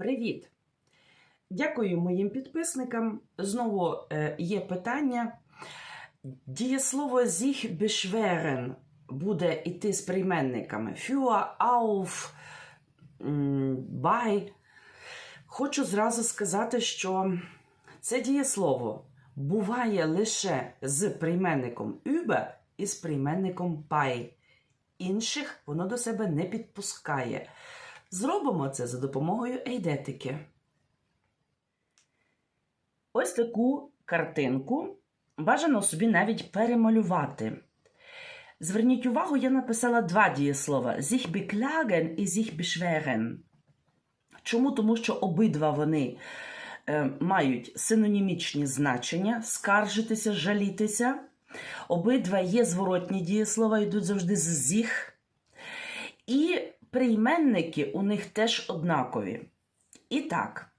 Привіт! Дякую моїм підписникам. Знову е, є питання. Дієслово sich beschweren буде йти з прийменниками. Auf, м, bei. Хочу зразу сказати, що це дієслово буває лише з прийменником über і з прийменником bei. Інших воно до себе не підпускає. Зробимо це за допомогою ейдетики. Ось таку картинку бажано собі навіть перемалювати. Зверніть увагу, я написала два дієслова: sich beklagen і sich beschweren. Чому? Тому що обидва вони е, мають синонімічні значення: скаржитися, жалітися. Обидва є зворотні дієслова, йдуть завжди з zich. І прийменники у них теж однакові. І так,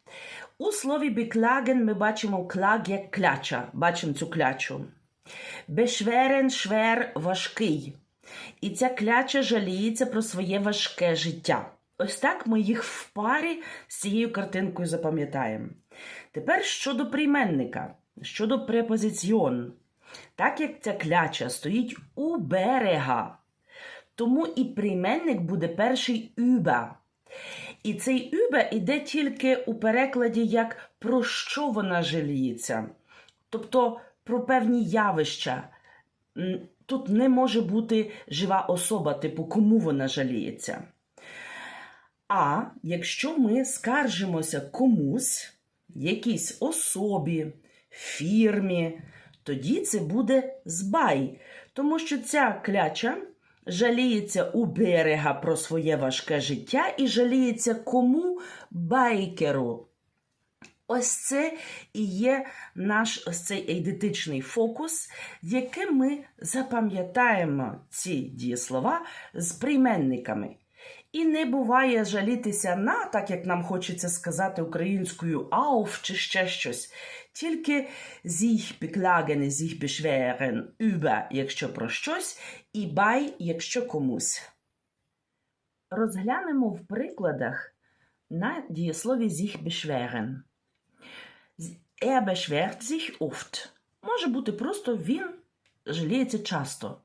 у слові beklagen ми бачимо клаг як кляча. Бачимо цю клячу. Beschweren – швер важкий. І ця кляча жаліється про своє важке життя. Ось так ми їх в парі з цією картинкою запам'ятаємо. Тепер щодо прийменника, щодо препозиціон. Так як ця кляча стоїть у берега, тому і прийменник буде перший über. І цей über іде тільки у перекладі як про що вона жаліється. Тобто про певні явища. Тут не може бути жива особа, типу кому вона жаліється. А якщо ми скаржимося комусь, якійсь особі, фірмі, тоді це буде збай, тому що ця кляча жаліється у берега про своє важке життя і жаліється кому байкеру. Ось це і є наш ось цей ейдетичний фокус, яким ми запам'ятаємо ці дієслова з прийменниками. І не буває жалітися на, так як нам хочеться сказати українською auf чи ще щось. Тільки sich beklagen, sich beschweren, über, якщо про щось, і bei, якщо комусь. Розглянемо в прикладах на дієслові sich beschweren. Er beschwert sich oft. Може бути просто він жаліється часто.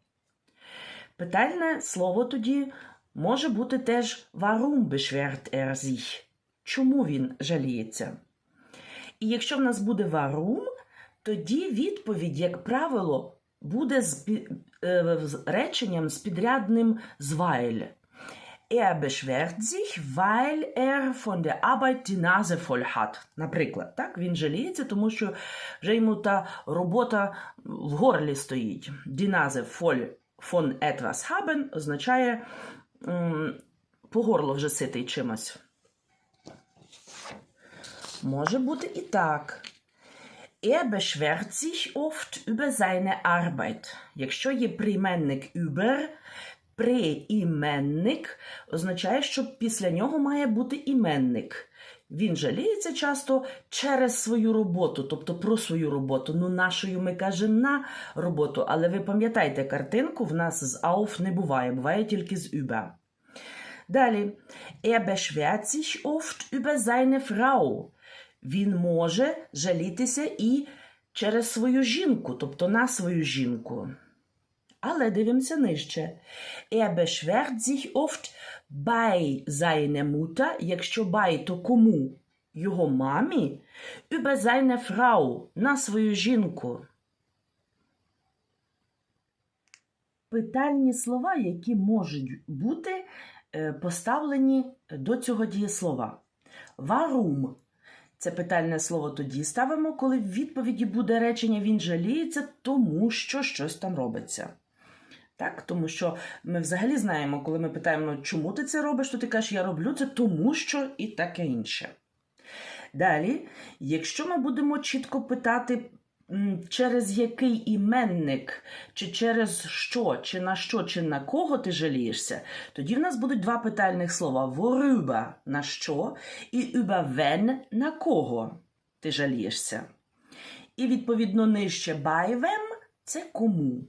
Питальне слово тоді може бути теж warum beschwert er sich? Чому він жаліється? І якщо в нас буде warum, тоді відповідь, як правило, буде з, е, реченням з підрядним «weil». Er beschwert sich, weil er von der Arbeit die Nase voll hat. Наприклад, так, він жаліється, тому що вже йому та робота в горлі стоїть. Die Nase voll von etwas haben означає по горло вже ситий чимось. Може бути і так. Er beschwert sich oft über seine Arbeit. Якщо є прийменник über, прийменник означає, що після нього має бути іменник. Він жаліється часто через свою роботу, тобто про свою роботу. Ну, нашою ми кажемо на роботу, але ви пам'ятаєте картинку, в нас з auf не буває, буває тільки з über. Далі. Er beschwert sich oft über seine Frau. Він може жалітися і через свою жінку, тобто на свою жінку. Але дивимося нижче. Er beschwert sich oft bei seiner Mutter, якщо bei, то кому? Його мамі, über seine Frau, на свою жінку. Питальні слова, які можуть бути е, поставлені до цього дієслова. Warum? Це питальне слово тоді ставимо, коли в відповіді буде речення він жаліється, тому що щось там робиться. Так, тому що ми взагалі знаємо, коли ми питаємо, чому ти це робиш, то ти кажеш, я роблю це тому, що і таке інше. Далі, якщо ми будемо чітко питати, через який іменник, чи через що, чи на що, чи на кого ти жалієшся, тоді в нас будуть два питальних слова: worüber – на що, і wen – на кого ти жалієшся. І відповідно нижче wem – це кому.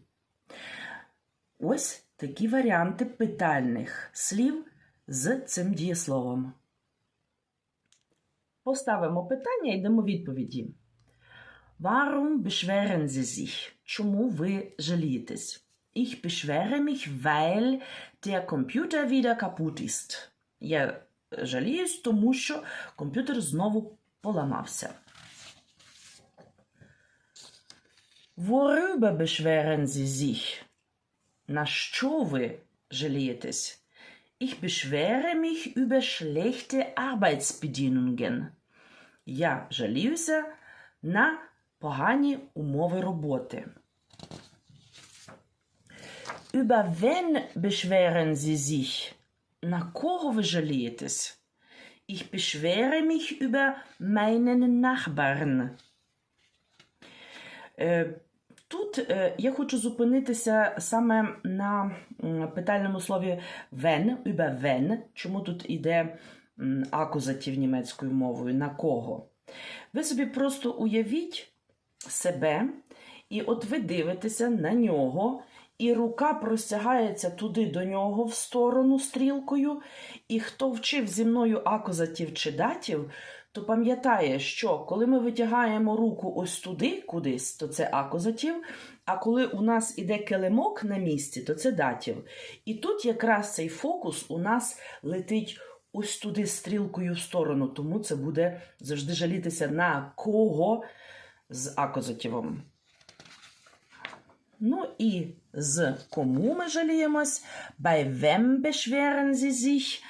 Ось такі варіанти питальних слів з цим дієсловом. Поставимо питання і дамо відповіді. Warum beschweren Sie sich? Чому ви жалієтесь? Ich beschwere mich, weil der Computer wieder kaputt ist. Я жаліюсь, тому що комп'ютер знову поламався. Worüber beschweren Sie sich? На що ви жалієтесь? Ich beschwere mich über schlechte Arbeitsbedingungen. Я жаліюся на погані умови роботи. Über wen beschweren Sie sich? На кого ви жалієтесь? Ich beschwere mich über meinen Nachbarn. Е, Тут е, я хочу зупинитися саме на питальному слові wenn, über wenn. Чому тут іде м, акузатив німецькою мовою? На кого? Ви собі просто уявіть себе, і от ви дивитеся на нього, і рука простягається туди до нього в сторону стрілкою. І хто вчив зі мною акузатів чи датів, то пам'ятає, що коли ми витягаємо руку ось туди, кудись, то це акузатів, а коли у нас іде килимок на місці, то це датів. І тут якраз цей фокус у нас летить ось туди стрілкою в сторону, тому це буде завжди жалітися на кого з акузативом. Ну і з кому ми жаліємось? Bei wem beschweren Sie sich?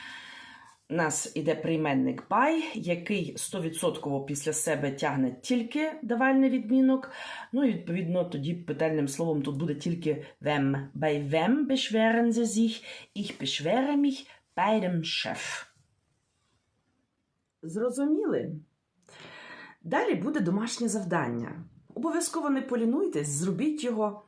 У нас іде прийменник by, який 100% після себе тягне тільки давальний відмінок. Ну і відповідно тоді питальним словом тут буде тільки wem. Bei wem beschweren Sie sich? Ich beschwere mich bei dem Chef. Зрозуміли? Далі буде домашнє завдання. Обов'язково не полінуйтесь, зробіть його.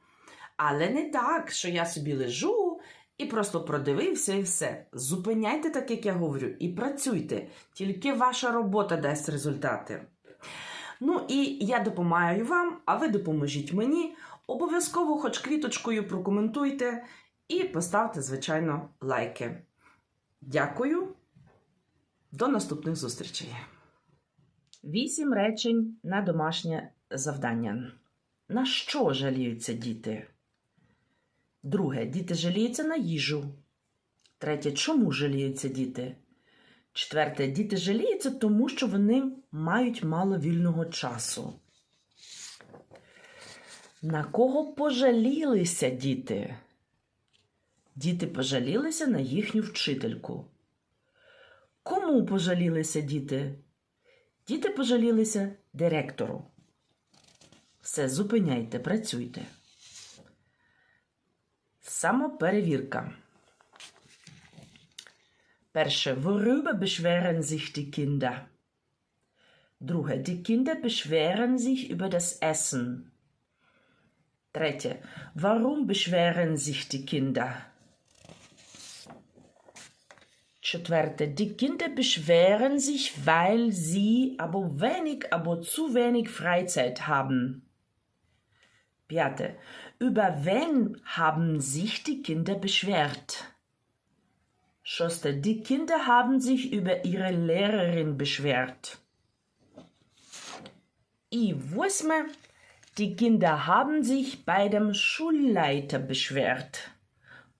Але не так, що я собі лежу і просто продивився і все. Зупиняйте так, як я говорю, і працюйте. Тільки ваша робота дасть результати. Ну і я допомагаю вам, а ви допоможіть мені. Обов'язково, хоч квіточкою прокоментуйте і поставте, звичайно, лайки. Дякую. До наступних зустрічей. Вісім речень на домашнє завдання. На що жаліються діти? Друге, діти жаліються на їжу. Третє, чому жаліються діти? Четверте, діти жаліються, тому що вони мають мало вільного часу. На кого пожалілися діти? Діти пожалілися на їхню вчительку. Кому пожалілися діти? Діти пожалілися директору. Все, зупиняйте, працюйте. Самоперевірка. Перше. Worüber beschweren sich die Kinder? Друге. Die Kinder beschweren sich über das Essen. Третє. Warum beschweren sich die Kinder? Четверте. Die Kinder beschweren sich, weil sie aber wenig, aber zu wenig Freizeit haben. Beate, über wen haben sich die Kinder beschwert? Schoste, die Kinder haben sich über ihre Lehrerin beschwert. I восьме, die Kinder haben sich bei dem Schulleiter beschwert.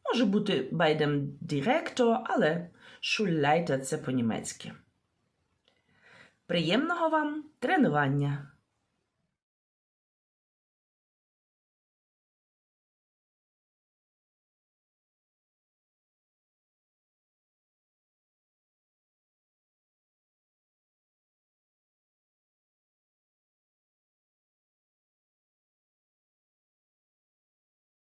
Може бути bei dem Direktor, але Schulleiter – це по-німецьки. Приємного вам тренування!